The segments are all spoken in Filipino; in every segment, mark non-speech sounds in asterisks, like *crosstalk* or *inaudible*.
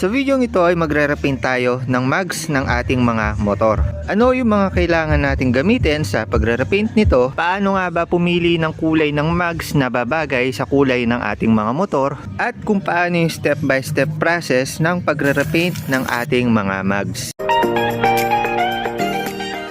Sa video ito ay magre-repaint tayo ng mags ng ating mga motor. Ano yung mga kailangan nating gamitin sa pagre-repaint nito? Paano nga ba pumili ng kulay ng mags na babagay sa kulay ng ating mga motor? At kung paano yung step-by-step process ng pagre-repaint ng ating mga mags.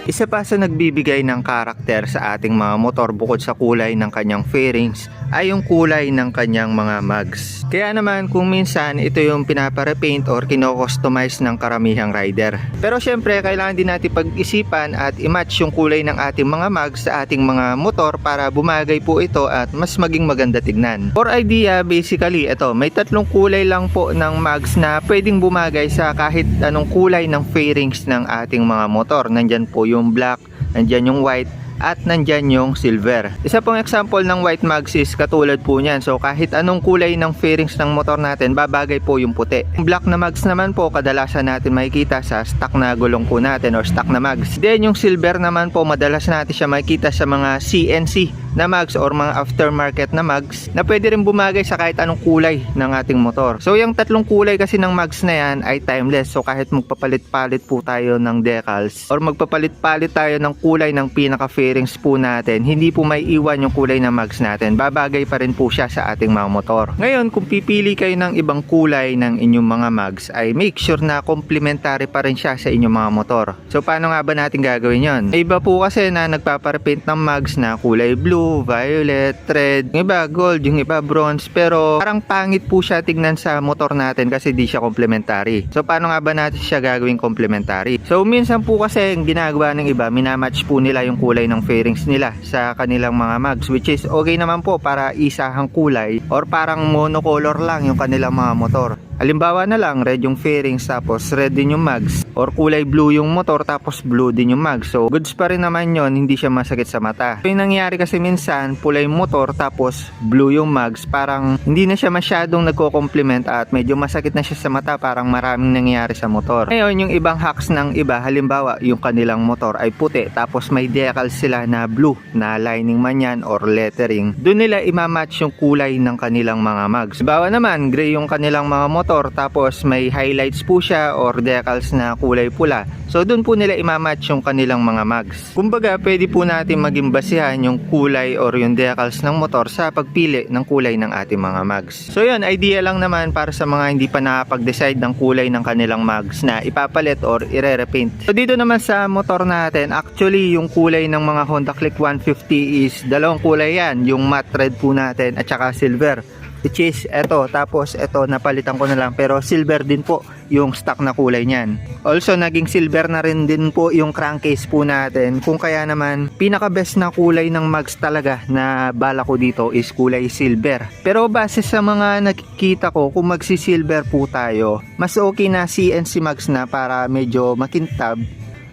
Isa pa sa nagbibigay ng karakter sa ating mga motor bukod sa kulay ng kanyang fairings ay yung kulay ng kanyang mga mags. Kaya naman kung minsan ito yung pinapa-repaint or kino-customize ng karamihang rider. Pero syempre kailangan din natin pag-isipan at i-match yung kulay ng ating mga mags sa ating mga motor para bumagay po ito at mas maging maganda tignan. For idea, basically ito, may tatlong kulay lang po ng mags na pwedeng bumagay sa kahit anong kulay ng fairings ng ating mga motor. Nandyan po yung black, nandyan yung white, at nandyan yung silver. Isa pong example ng white mags is katulad po niyan. So kahit anong kulay ng fairings ng motor natin, babagay po yung puti. Yung black na mags naman po, kadalasan natin makikita sa stock na gulong po natin or stock na mags. Then yung silver naman po, madalas natin siya makikita sa mga CNC na mags or mga aftermarket na mags na pwede rin bumagay sa kahit anong kulay ng ating motor. So yung tatlong kulay kasi ng mags na yan ay timeless. So kahit magpapalit-palit po tayo ng decals or magpapalit-palit tayo ng kulay ng pinaka fairings po natin, hindi po may iwan yung kulay ng mags natin. Babagay pa rin po siya sa ating mga motor. Ngayon, kung pipili kayo ng ibang kulay ng inyong mga mags, ay make sure na complementary pa rin siya sa inyong mga motor. So, paano nga ba natin gagawin yon? Iba po kasi na nagpaparepaint ng mags na kulay blue, violet, red, yung iba gold, yung iba bronze, pero parang pangit po siya tignan sa motor natin kasi di siya complementary. So, paano nga ba natin siya gagawin complementary? So, minsan po kasi ang ginagawa ng iba, minamatch po nila yung kulay ng fairings nila sa kanilang mga mags which is okay naman po para isahang kulay or parang monocolor lang yung kanilang mga motor. Halimbawa na lang, red yung fairings tapos red din yung mags or kulay blue yung motor tapos blue din yung mags. So, goods pa rin naman yon hindi siya masakit sa mata. So, yung nangyari kasi minsan, pula yung motor tapos blue yung mags, parang hindi na siya masyadong nagko-complement at medyo masakit na siya sa mata, parang maraming nangyayari sa motor. Ngayon, yung ibang hacks ng iba, halimbawa, yung kanilang motor ay puti tapos may decals sila na blue na lining man yan or lettering. Doon nila imamatch yung kulay ng kanilang mga mags. Halimbawa naman, gray yung kanilang mga motor tapos may highlights po siya or decals na kulay pula. So doon po nila imamatch yung kanilang mga mags. Kumbaga pwede po natin maging basihan yung kulay or yung decals ng motor sa pagpili ng kulay ng ating mga mags. So yun, idea lang naman para sa mga hindi pa nakapag-decide ng kulay ng kanilang mags na ipapalit or ire-repaint. So dito naman sa motor natin, actually yung kulay ng mga Honda Click 150 is dalawang kulay yan. Yung matte red po natin at saka silver which is eto tapos eto napalitan ko na lang. Pero silver din po yung stock na kulay niyan. Also naging silver na rin din po yung crankcase po natin. Kung kaya naman pinaka best na kulay ng mags talaga na bala ko dito is kulay silver. Pero base sa mga nakikita ko kung magsi silver po tayo mas okay na CNC mags na para medyo makintab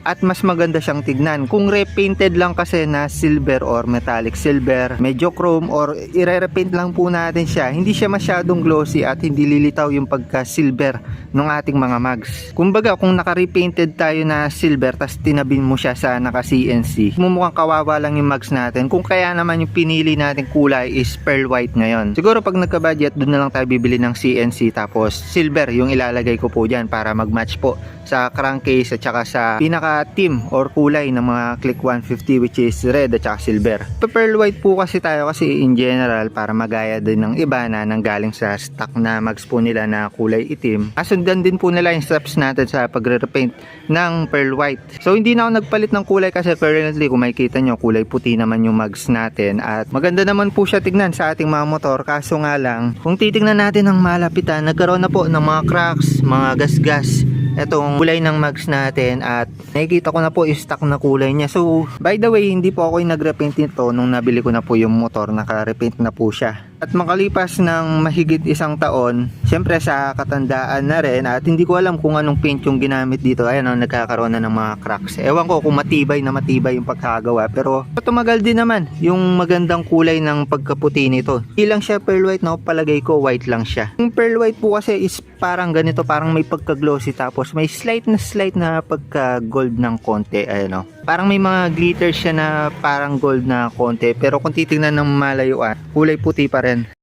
at mas maganda siyang tignan. Kung repainted lang kasi na silver or metallic silver, medyo chrome or ire-repaint lang po natin siya, hindi siya masyadong glossy at hindi lilitaw yung pagka-silver ng ating mga mags. Kumbaga, kung naka-repainted tayo na silver tas tinabin mo siya sa naka-CNC, mumukhang kawawa lang yung mags natin. Kung kaya naman yung pinili natin kulay is pearl white ngayon. Siguro pag nagka-budget, doon na lang tayo bibili ng CNC tapos silver yung ilalagay ko po dyan para mag-match po sa crankcase at saka sa pinaka team or kulay ng mga Click 150 which is red at saka silver. Pearl white po kasi tayo kasi in general para magaya din ng iba na nanggaling sa stock na mags nila na kulay itim. Asundan din po nila yung steps natin sa pagre-repaint ng pearl white. So hindi na ako nagpalit ng kulay kasi currently kung makikita nyo kulay puti naman yung mags natin at maganda naman po siya tignan sa ating mga motor kaso nga lang kung titignan natin ng malapitan nagkaroon na po ng mga cracks, mga gasgas etong kulay ng mags natin at nakikita ko na po stock na kulay niya. So, by the way, hindi po ako yung nag-repaint nito nung nabili ko na po yung motor, naka-repaint na po siya. At makalipas ng mahigit isang taon, syempre sa katandaan na rin at hindi ko alam kung anong paint yung ginamit dito. Ayan, oh, nagkakaroon na ng mga cracks. Ewan ko kung matibay na matibay yung pagkagawa pero tumagal din naman yung magandang kulay ng pagkaputi nito. Hindi lang siya pearl white, no? palagay ko white lang siya. Yung pearl white po kasi is parang ganito, parang may pagka-glossy tapos may slight na slight na pagka-gold ng konti. Ayan, oh. Parang may mga glitter siya na parang gold na konti pero kung titingnan ng malayuan, kulay puti pa rin.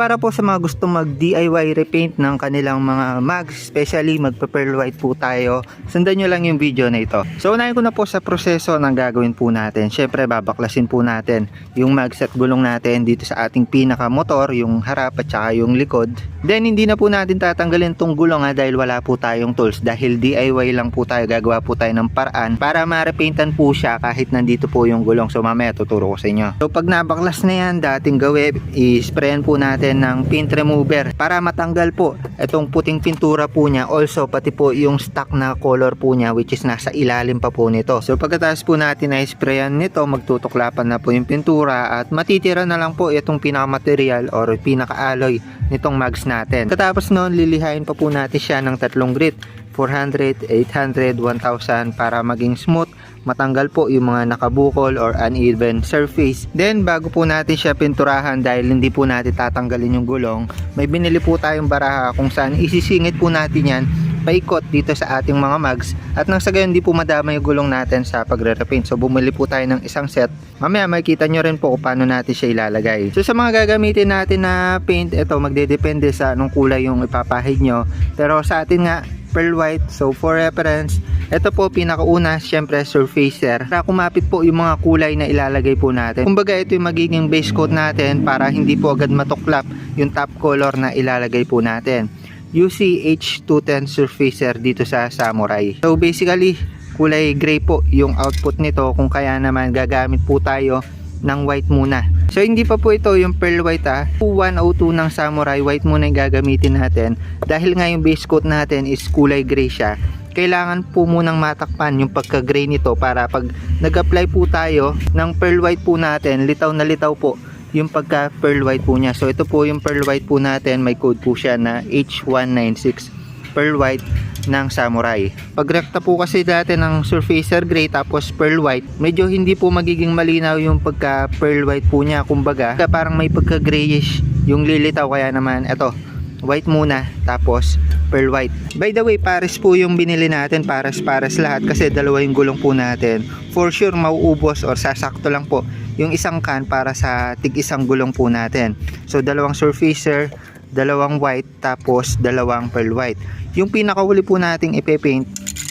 Para po sa mga gusto mag DIY repaint ng kanilang mga mags, especially magpa-pearl white po tayo, sundan nyo lang yung video na ito. So unahin ko na po sa proseso ng gagawin po natin. Syempre babaklasin po natin yung mags at gulong natin dito sa ating pinaka motor, yung harap at saka yung likod. Then hindi na po natin tatanggalin tong gulong ha, dahil wala po tayong tools. Dahil DIY lang po tayo, gagawa po tayo ng paraan para ma-repaintan po siya kahit nandito po yung gulong. So mamaya tuturo ko sa inyo. So pag nabaklas na yan, dating gawin, i-sprayan po natin ng paint remover para matanggal po itong puting pintura po niya. Also pati po yung stock na color po niya which is nasa ilalim pa po nito. So pagkatapos po natin na sprayan nito, magtutuklapan na po yung pintura at matitira na lang po itong pinakamaterial or pinaka-alloy nitong mags natin. Katapos noon, lilihain pa po natin siya ng tatlong grit. 400, 800, 1000 para maging smooth matanggal po yung mga nakabukol or uneven surface. Then bago po natin siya pinturahan dahil hindi po natin tatanggalin yung gulong, may binili po tayong baraha kung saan isisingit po natin yan paikot dito sa ating mga mags at nang sa gayon hindi po madama yung gulong natin sa pagre-repaint. So bumili po tayo ng isang set. Mamaya makikita nyo rin po kung paano natin siya ilalagay. So sa mga gagamitin natin na paint, ito magdedepende sa anong kulay yung ipapahid nyo. Pero sa atin nga, pearl white. So for reference, ito po pinakauna, syempre surfacer. Para kumapit po yung mga kulay na ilalagay po natin. Kumbaga ito yung magiging base coat natin para hindi po agad matuklap yung top color na ilalagay po natin. UCH210 surfacer dito sa Samurai. So basically, kulay gray po yung output nito kung kaya naman gagamit po tayo ng white muna. So hindi pa po ito yung pearl white ah. 102 ng samurai white muna yung gagamitin natin. Dahil nga yung base coat natin is kulay gray siya. Kailangan po munang matakpan yung pagka-gray nito para pag nag-apply po tayo ng pearl white po natin, litaw na litaw po yung pagka pearl white po niya. So ito po yung pearl white po natin, may code po siya na H196 pearl white ng samurai. Pag rekta po kasi dati ng surfacer gray tapos pearl white, medyo hindi po magiging malinaw yung pagka pearl white po niya. Kumbaga, parang may pagka grayish yung lilitaw kaya naman ito white muna tapos pearl white. By the way, pares po yung binili natin, pares pares lahat kasi dalawa yung gulong po natin. For sure mauubos or sasakto lang po yung isang can para sa tig isang gulong po natin. So dalawang surfacer, dalawang white tapos dalawang pearl white. Yung pinakahuli po nating ipe-paint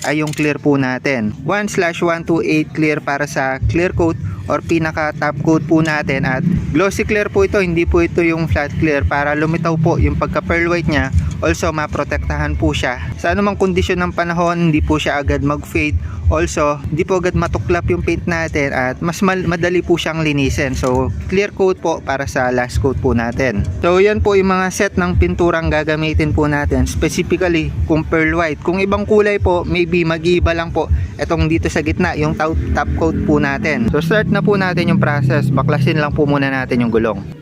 ay yung clear po natin. 1 slash 128 clear para sa clear coat or pinaka top coat po natin at glossy clear po ito hindi po ito yung flat clear para lumitaw po yung pagka pearl white nya also maprotektahan po siya. Sa anumang kondisyon ng panahon hindi po siya agad mag fade also hindi po agad matuklap yung paint natin at mas madali po siyang linisin. So clear coat po para sa last coat po natin. So yan po yung mga set ng pinturang gagamitin po natin specifically kung pearl white. Kung ibang kulay po maybe mag-iiba lang po. Etong dito sa gitna yung top coat po natin. So start na po natin yung process. Baklasin lang po muna natin yung gulong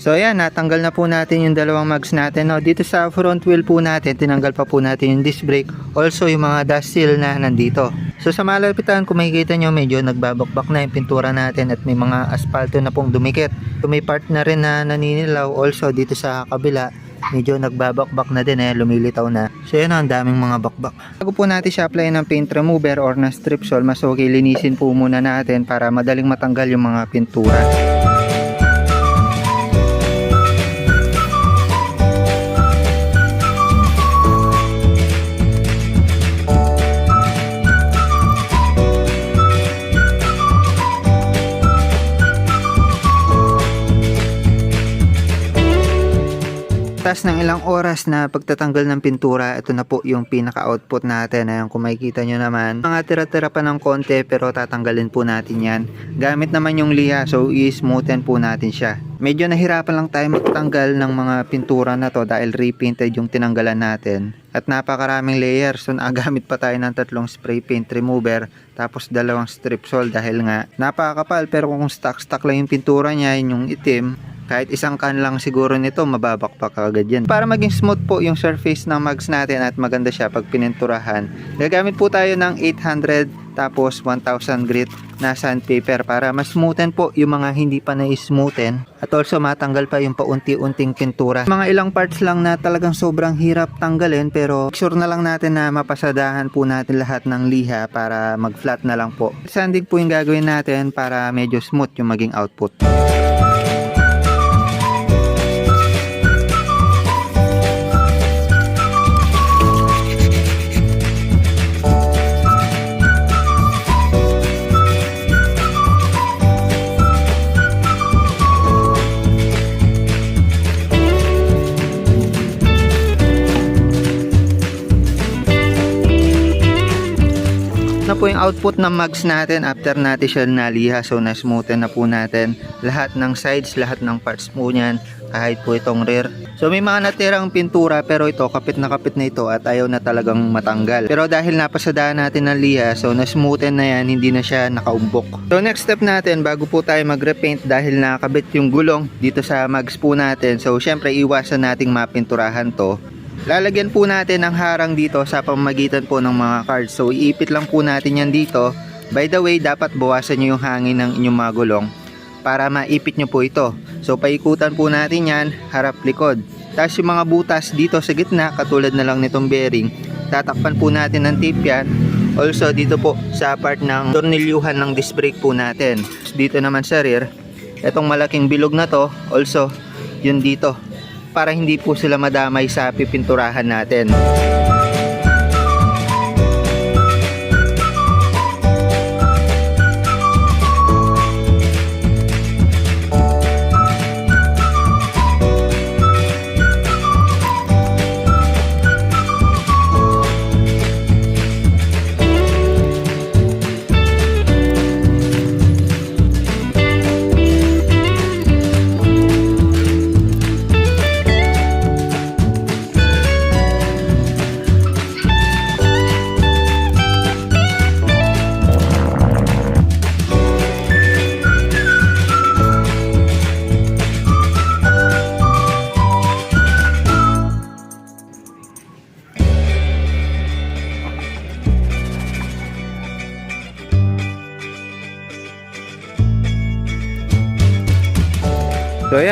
So ayan, natanggal na po natin yung dalawang mags natin. No, dito sa front wheel po natin, tinanggal pa po natin yung disc brake. Also yung mga dust seal na nandito. So sa malapitan, kung makikita nyo, medyo nagbabakbak na yung pintura natin at may mga asfalto na pong dumikit. So may part na rin na naninilaw. Also dito sa kabila, medyo nagbabakbak na din eh, lumilitaw na. So yan ang daming mga bakbak. Bago po natin siya apply ng paint remover or na strip sol, mas okay linisin po muna natin para madaling matanggal yung mga pintura. Tas ng ilang oras na pagtatanggal ng pintura, ito na po yung pinaka-output natin. Ayan, kung makikita nyo naman, mga tira-tira pa ng konti pero tatanggalin po natin yan. Gamit naman yung liha, so i-smoothen po natin siya. Medyo nahirapan lang tayo magtanggal ng mga pintura na to dahil repainted yung tinanggalan natin. At napakaraming layers, so nagamit pa tayo ng tatlong spray paint remover tapos dalawang strip sol dahil nga napakakapal pero kung stock-stock lang yung pintura niya, yun yung itim, Kahit isang can lang siguro nito, mababakpak agad yan. Para maging smooth po yung surface ng mugs natin at maganda siya pag pininturahan, gagamit po tayo ng 800 tapos 1000 grit na sandpaper para mas smoothen po yung mga hindi pa na-smoothen at also matanggal pa yung paunti-unting pintura. Mga ilang parts lang na talagang sobrang hirap tanggalin pero sure na lang natin na mapasadahan po natin lahat ng liha para mag-flat na lang po. Sanding po yung gagawin natin para medyo smooth yung maging output. na po yung output ng mugs natin after natin siya naliha. So na-smoothen na po natin lahat ng sides, lahat ng parts po niyan kahit po itong rear. So may mga natirang pintura pero ito kapit na kapit na ito at ayaw na talagang matanggal. Pero dahil napasadaan natin ng liha so na-smoothen na yan hindi na siya nakaumbok. So next step natin bago po tayo mag-repaint dahil nakakabit yung gulong dito sa mugs po natin. So syempre iwasan nating mapinturahan to Lalagyan po natin ng harang dito sa pamamagitan po ng mga cards. So iipit lang po natin yan dito. By the way, dapat bawasan nyo yung hangin ng inyong mga gulong para maipit nyo po ito. So paikutan po natin yan, harap likod. Tapos yung mga butas dito sa gitna, katulad na lang nitong bearing, tatakpan po natin ng tape yan. Also dito po sa part ng tornilyuhan ng disc brake po natin. Dito naman sa rear, itong malaking bilog na to, also yun dito para hindi po sila madamay sa pipinturahan natin.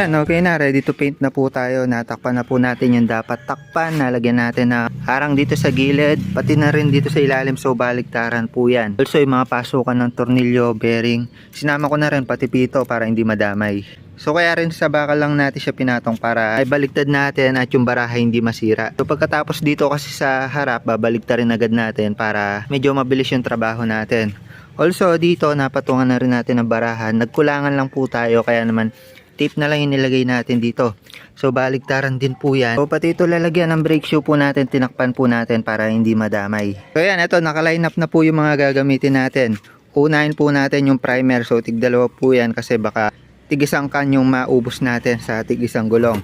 Ayan, okay na. Ready to paint na po tayo. Natakpan na po natin yung dapat takpan. Nalagyan natin na harang dito sa gilid. Pati na rin dito sa ilalim. So baliktaran po yan. Also yung mga pasukan ng tornilyo, bearing. Sinama ko na rin pati pito para hindi madamay. So kaya rin sa bakal lang natin siya pinatong para ay baliktad natin at yung baraha hindi masira. So pagkatapos dito kasi sa harap, babaliktarin agad natin para medyo mabilis yung trabaho natin. Also dito napatungan na rin natin ang barahan. Nagkulangan lang po tayo kaya naman tape na lang yung nilagay natin dito. So baliktaran din po yan. So pati ito lalagyan ng brake shoe po natin, tinakpan po natin para hindi madamay. So yan, ito naka-line up na po yung mga gagamitin natin. Unahin po natin yung primer. So tigdalawa po yan kasi baka tigisang kan yung maubos natin sa tigisang gulong.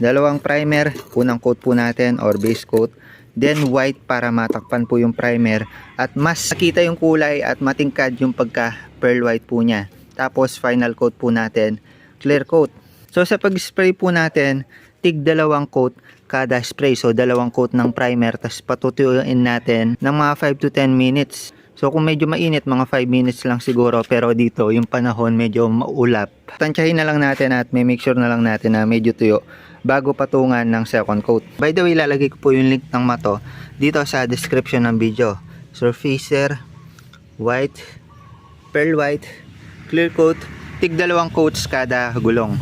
Dalawang primer, unang coat po natin or base coat. Then white para matakpan po yung primer at mas nakita yung kulay at matingkad yung pagka pearl white po niya. Tapos final coat po natin clear coat. So sa pag-spray po natin, tig dalawang coat kada spray. So dalawang coat ng primer tapos patutuyuin natin ng mga 5 to 10 minutes. So kung medyo mainit, mga 5 minutes lang siguro. Pero dito, yung panahon medyo maulap. Tansyahin na lang natin at may make sure na lang natin na medyo tuyo bago patungan ng second coat. By the way, lalagay ko po yung link ng mato dito sa description ng video. Surfacer, white, pearl white, clear coat, tig dalawang coats kada gulong.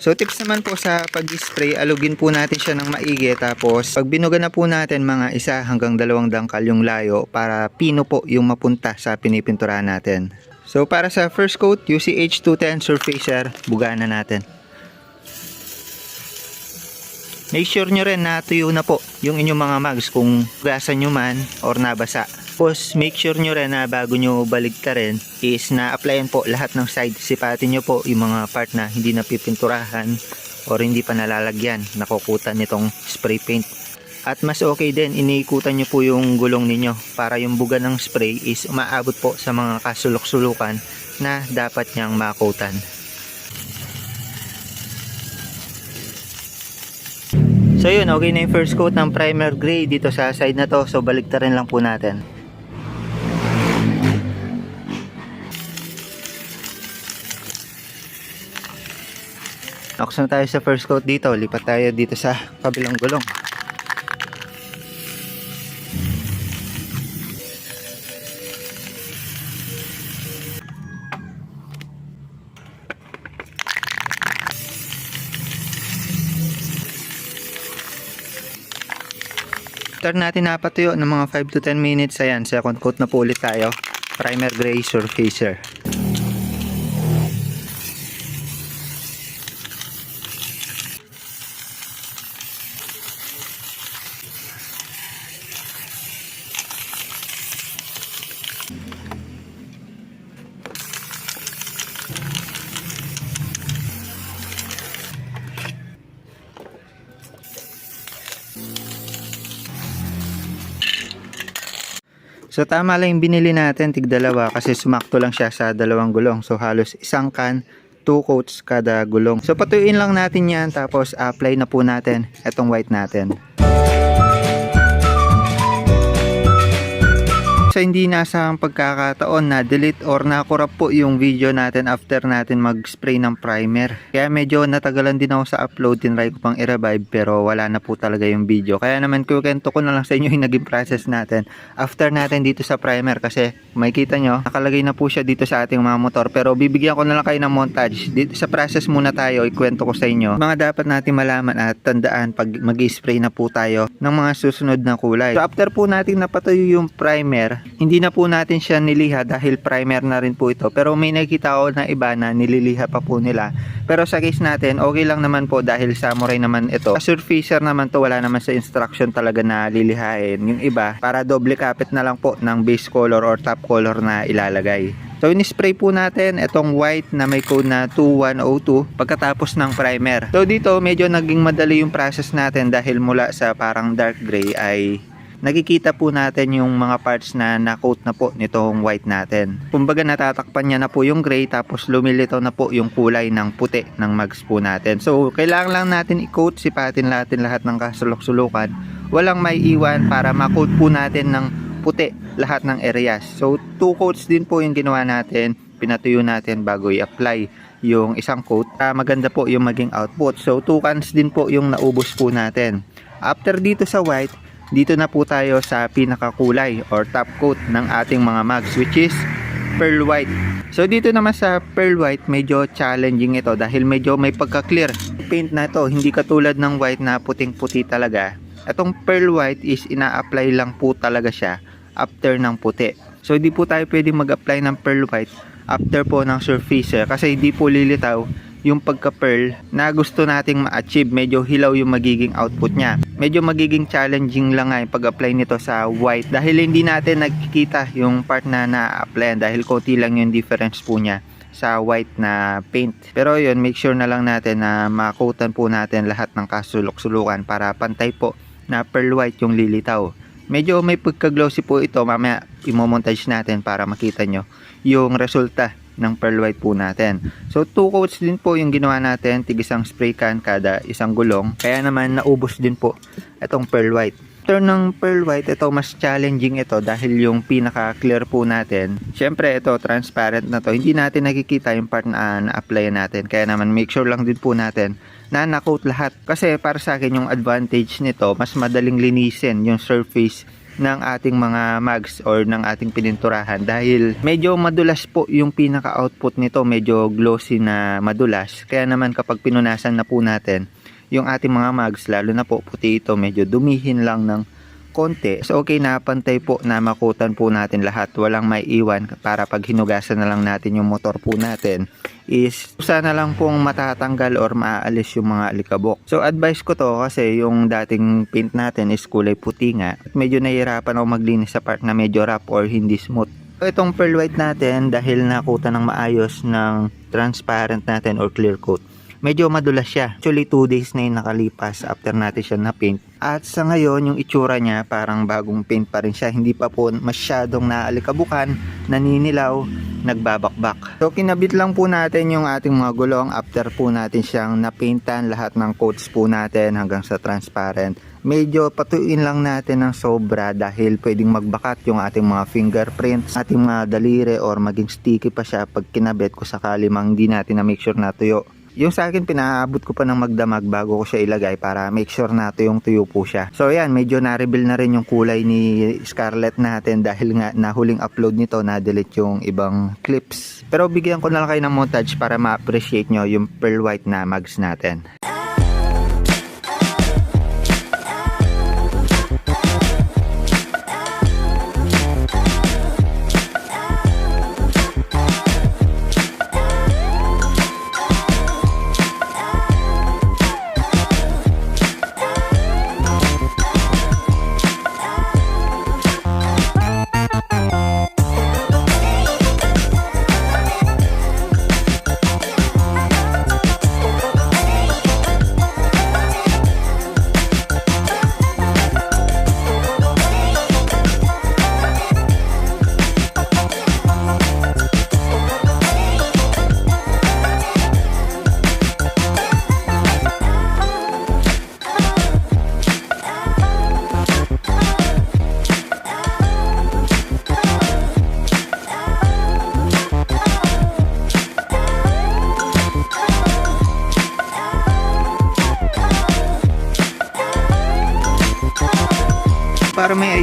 So tips naman po sa pag-spray, alugin po natin siya ng maigi tapos pag binuga na po natin mga isa hanggang dalawang dangkal yung layo para pino po yung mapunta sa pinipinturahan natin. So para sa first coat, UCH 210 Surfacer, bugaan na natin. Make sure nyo rin na tuyo na po yung inyong mga mags kung gasan nyo man or nabasa. Tapos make sure nyo rin na bago nyo baligtarin is na-applyan po lahat ng side. Sipatin nyo po yung mga part na hindi napipinturahan or hindi pa nalalagyan, nakukutan nitong spray paint. At mas okay din, iniikutan nyo po yung gulong ninyo para yung buga ng spray is umaabot po sa mga kasulok-sulukan na dapat niyang makutan. So yun, okay na yung first coat ng primer gray dito sa side na to. So baliktarin lang po natin. Nakos na tayo sa first coat dito. Lipat tayo dito sa kabilang gulong. After natin napatuyo ng mga 5 to 10 minutes, ayan, second coat na po ulit tayo. Primer gray surfacer. So tama lang yung binili natin, tig dalawa kasi sumakto lang siya sa dalawang gulong. So halos isang can, two coats kada gulong. So patuyuin lang natin yan tapos apply na po natin itong white natin. Sa hindi nasa pagkakataon na delete or nakurap po yung video natin after natin mag-spray ng primer. Kaya medyo natagalan din ako sa upload, tinry ko pang i-revive pero wala na po talaga yung video. Kaya naman kukwento ko na lang sa inyo yung naging process natin after natin dito sa primer kasi makikita nyo, nakalagay na po siya dito sa ating mga motor pero bibigyan ko na lang kayo ng montage. Dito sa process muna tayo, ikwento ko sa inyo mga dapat natin malaman at tandaan pag mag-spray na po tayo ng mga susunod na kulay. So after po natin napatuyo yung primer, hindi na po natin siya niliha dahil primer na rin po ito. Pero may nakita ko na iba na nililiha pa po nila. Pero sa case natin, okay lang naman po dahil samurai naman ito. Sa surfacer naman to, wala naman sa instruction talaga na lilihain. Yung iba, para doble kapit na lang po ng base color or top color na ilalagay. So, in-spray po natin itong white na may code na 2102 pagkatapos ng primer. So, dito medyo naging madali yung process natin dahil mula sa parang dark gray ay nakikita po natin yung mga parts na na-coat na po nitong white natin. Kumbaga natatakpan niya na po yung gray tapos lumilitaw na po yung kulay ng puti ng mags po natin. So kailangan lang natin i-coat sipatin natin lahat ng kasulok-sulukan. Walang may iwan para ma-coat po natin ng puti lahat ng areas. So two coats din po yung ginawa natin. Pinatuyo natin bago i-apply yung isang coat. Ah, maganda po yung maging output. So two cans din po yung naubos po natin. After dito sa white, dito na po tayo sa pinakakulay or top coat ng ating mga mags which is pearl white. So dito naman sa pearl white medyo challenging ito dahil medyo may pagka-clear. Paint na ito hindi katulad ng white na puting-puti talaga. Itong pearl white is ina-apply lang po talaga siya after ng puti. So hindi po tayo pwedeng mag-apply ng pearl white after po ng surfacer kasi hindi po lilitaw yung pagka-pearl na gusto nating ma-achieve. Medyo hilaw yung magiging output niya. Medyo magiging challenging lang nga yung pag-apply nito sa white dahil hindi natin nagkikita yung part na na-apply dahil konti lang yung difference po niya sa white na paint. Pero yun, make sure na lang natin na makutan po natin lahat ng kasulok-sulukan para pantay po na pearl white yung lilitaw. Medyo may pagka-glossy po ito. Mamaya imomontage natin para makita nyo yung resulta ng pearl white po natin. So, two coats din po yung ginawa natin, tig isang spray can kada isang gulong. Kaya naman naubos din po itong pearl white. After ng pearl white, ito mas challenging ito dahil yung pinaka-clear po natin. Syempre ito, transparent na to. Hindi natin nakikita yung part na na-apply natin. Kaya naman make sure lang din po natin na na-coat lahat. Kasi para sa akin yung advantage nito, mas madaling linisin yung surface ng ating mga mags or ng ating pininturahan dahil medyo madulas po yung pinaka-output nito. Medyo glossy na madulas. Kaya naman kapag pinunasan na po natin yung ating mga mags lalo na po puti ito medyo dumihin lang ng konti so okay na pantay po na makutan po natin lahat walang may iwan para pag hinugasan na lang natin yung motor po natin is sana lang pong matatanggal or maaalis yung mga alikabok. So advice ko to kasi yung dating paint natin is kulay puti nga. At medyo nahihirapan ako maglinis sa part na medyo rough or hindi smooth. So, itong pearl white natin dahil nakuta ng maayos ng transparent natin or clear coat medyo madulas siya. Actually 2 days na yung nakalipas after natin siya na paint. At sa ngayon yung itsura niya parang bagong paint pa rin siya. Hindi pa po masyadong naalikabukan, naninilaw, nagbabakbak. So kinabit lang po natin yung ating mga gulong after po natin siyang napaintan lahat ng coats po natin hanggang sa transparent. Medyo patuin lang natin ng sobra dahil pwedeng magbakat yung ating mga fingerprints, ating mga daliri or maging sticky pa siya pag kinabit ko sakali mang hindi natin na make sure na tuyo. Yung sa akin, pinaabot ko pa ng magdamag bago ko siya ilagay para make sure na tuyong tuyo po siya. So yan, medyo na-reveal na rin yung kulay ni Scarlett natin *laughs* dahil nga na huling upload nito na-delete yung ibang clips. Pero bigyan ko na lang kayo ng montage para ma-appreciate nyo yung pearl white na mags natin.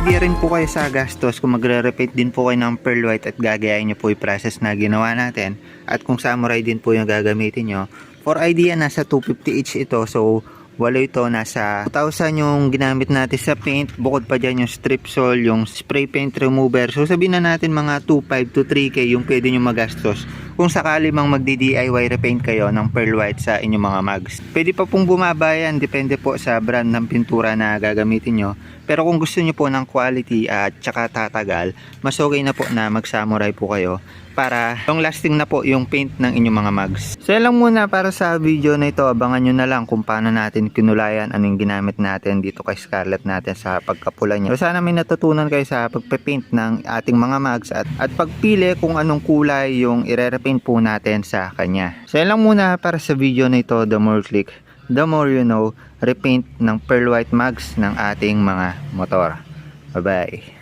Idea rin po kayo sa gastos kung magre-repeat din po kayo ng pearl white at gagayain nyo po yung process na ginawa natin. At kung samurai din po yung gagamitin nyo. For idea, nasa 250 each ito. So walo ito. Nasa 2,000 yung ginamit natin sa paint. Bukod pa dyan yung strip sol yung spray paint remover. So sabihin na natin mga 2,500 to 3k yung pwede nyo magastos kung sakali mang magdi DIY repaint kayo ng pearl white sa inyong mga mags pwede pa pong bumaba yan depende po sa brand ng pintura na gagamitin nyo pero kung gusto nyo po ng quality at tsaka tatagal mas okay na po na mag samurai po kayo para long lasting na po yung paint ng inyong mga mags. So yan lang muna para sa video na ito. Abangan nyo na lang kung paano natin kinulayan anong ginamit natin dito kay Scarlett natin sa pagkapula niya. So sana may natutunan kayo sa pagpe-paint ng ating mga mags at, at pagpili kung anong kulay yung ire-repaint po natin sa kanya. So yan lang muna para sa video na ito. The more click, the more you know, repaint ng pearl white mags ng ating mga motor. Bye-bye.